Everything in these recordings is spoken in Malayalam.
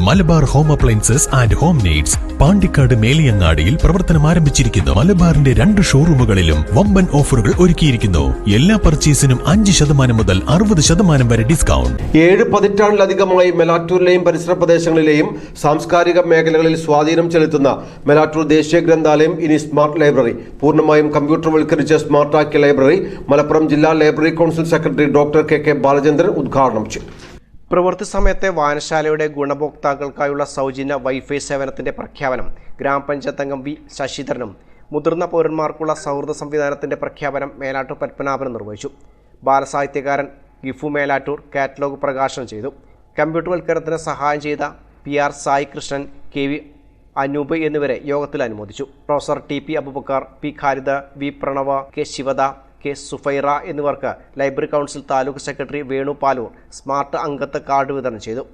Malabar home appliances and home needs Pandikkad മേലിയങ്ങാടിയിൽ പ്രവർത്തനം ആരംഭിച്ചിരിക്കുന്നു. മലബാറിന്റെ രണ്ട് ഷോറൂമുകളിലും വമ്പൻ ഓഫറുകൾ ഒരുക്കിയിരിക്കുന്നു. എല്ലാ പർച്ചേസിനും അഞ്ച് ശതമാനം മുതൽ അറുപത് ശതമാനം വരെ ഡിസ്കൗണ്ട്. ഏഴ് പതിറ്റാണ്ടിലധികമായി മെലാറ്റൂരിലെയും പരിസര പ്രദേശങ്ങളിലെയും സാംസ്കാരിക മേഖലകളിൽ സ്വാധീനം ചെലുത്തുന്ന മെലാറ്റൂർ ദേശീയ ഗ്രന്ഥാലയം ഇനി സ്മാർട്ട് ലൈബ്രറി. പൂർണമായും കമ്പ്യൂട്ടർവൽക്കരിച്ച സ്മാർട്ടാക്കിയ ലൈബ്രറി മലപ്പുറം ജില്ലാ library council secretary doctor K K Balachandran ഉദ്ഘാടനം ചെയ്തു. പ്രവൃത്തി സമയത്തെ വായനശാലയുടെ ഗുണഭോക്താക്കൾക്കായുള്ള സൗജന്യ വൈഫൈ സേവനത്തിന്റെ പ്രഖ്യാപനം ഗ്രാമപഞ്ചായത്ത് അംഗം വി ശശിധരനും മുതിർന്ന പൗരന്മാർക്കുള്ള സൗഹൃദ സംവിധാനത്തിന്റെ പ്രഖ്യാപനം മേലാട്ടൂർ പത്മനാഭനും നിർവഹിച്ചു. ബാലസാഹിത്യകാരൻ ഗിഫു മേലാറ്റൂർ കാറ്റലോഗ് പ്രകാശനം ചെയ്തു. കമ്പ്യൂട്ടർവൽക്കരണത്തിന് സഹായം ചെയ്ത P R Sai Krishnan K V Anoop എന്നിവരെ യോഗത്തിൽ അനുമോദിച്ചു. Professor T P Abubakar P Kharida V Pranava K Shivada K Sufaira എന്നിവർക്ക് library council taluk secretary Venu Paloor smart അംഗത്വ കാർഡ് വിതരണം ചെയ്തു.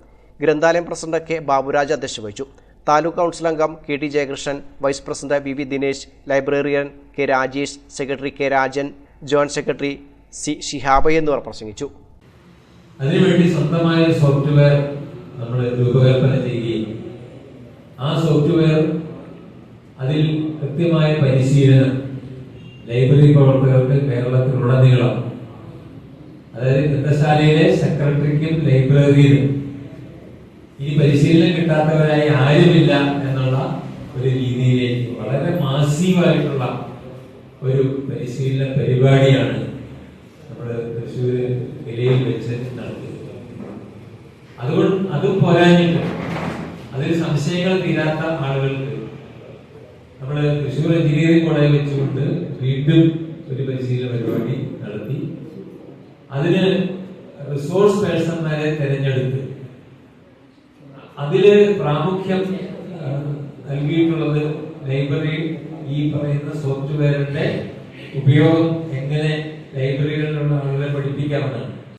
ഗ്രന്ഥാലയം പ്രസിഡന്റ് കെ ബാബുരാജ് അധ്യക്ഷത വഹിച്ചു താലൂക്ക് കൗൺസിൽ അംഗം K T Jayakrishnan vice president V V Dinesh librarian K Rajesh secretary K Rajan joint secretary C Shihaba എന്നിവർ പ്രസംഗിച്ചു. അതിനുവേണ്ടി സ്വന്തമായ സോഫ്റ്റ്വെയർ നമ്മൾ രൂപകൽപ്പന ചെയ്യുകയും ആ സോഫ്റ്റ്വെയർ അതിൽ കൃത്യമായ പരിശീലനം ലൈബ്രറി പ്രവർത്തകർക്ക് കേരളത്തിലുടനീളം അതായത് ഗ്രന്ഥശാലയിലെ സെക്രട്ടറിക്കും ലൈബ്രറിയിലും ഇനി പരിശീലനം കിട്ടാത്തവരായി ആരുമില്ല എന്നുള്ള ഒരു രീതിയിലേക്ക് വളരെ മാസീവായിട്ടുള്ള ഒരു പരിശീലന പരിപാടിയാണ് നമ്മൾ തൃശ്ശൂർ വിലയിൽ വെച്ച് നടത്തിയത് അതുകൊണ്ട് അതും പോരാഞ്ഞിട്ട് അതിൽ സംശയങ്ങൾ തീരാത്ത ആളുകൾക്ക് നമ്മൾ തൃശ്ശൂർ എഞ്ചിനീയറിംഗ് കോളേജ് വെച്ചുകൊണ്ട് വീണ്ടും ഒരു പരിശീലന പരിപാടി നടത്തി. അതിന് റിസോഴ്സ് പേഴ്സൺമാരെ തിരഞ്ഞെടുത്ത്. അതിൽ പ്രാമുഖ്യം നൽകിയിട്ടുള്ളത് ലൈബ്രറി ഈ പറയുന്ന സോഫ്റ്റ്വെയറിന്റെ ഉപയോഗം എങ്ങനെ ലൈബ്രറികളിലുള്ള ആളുകളെ പഠിപ്പിക്കാമെന്നാണ്.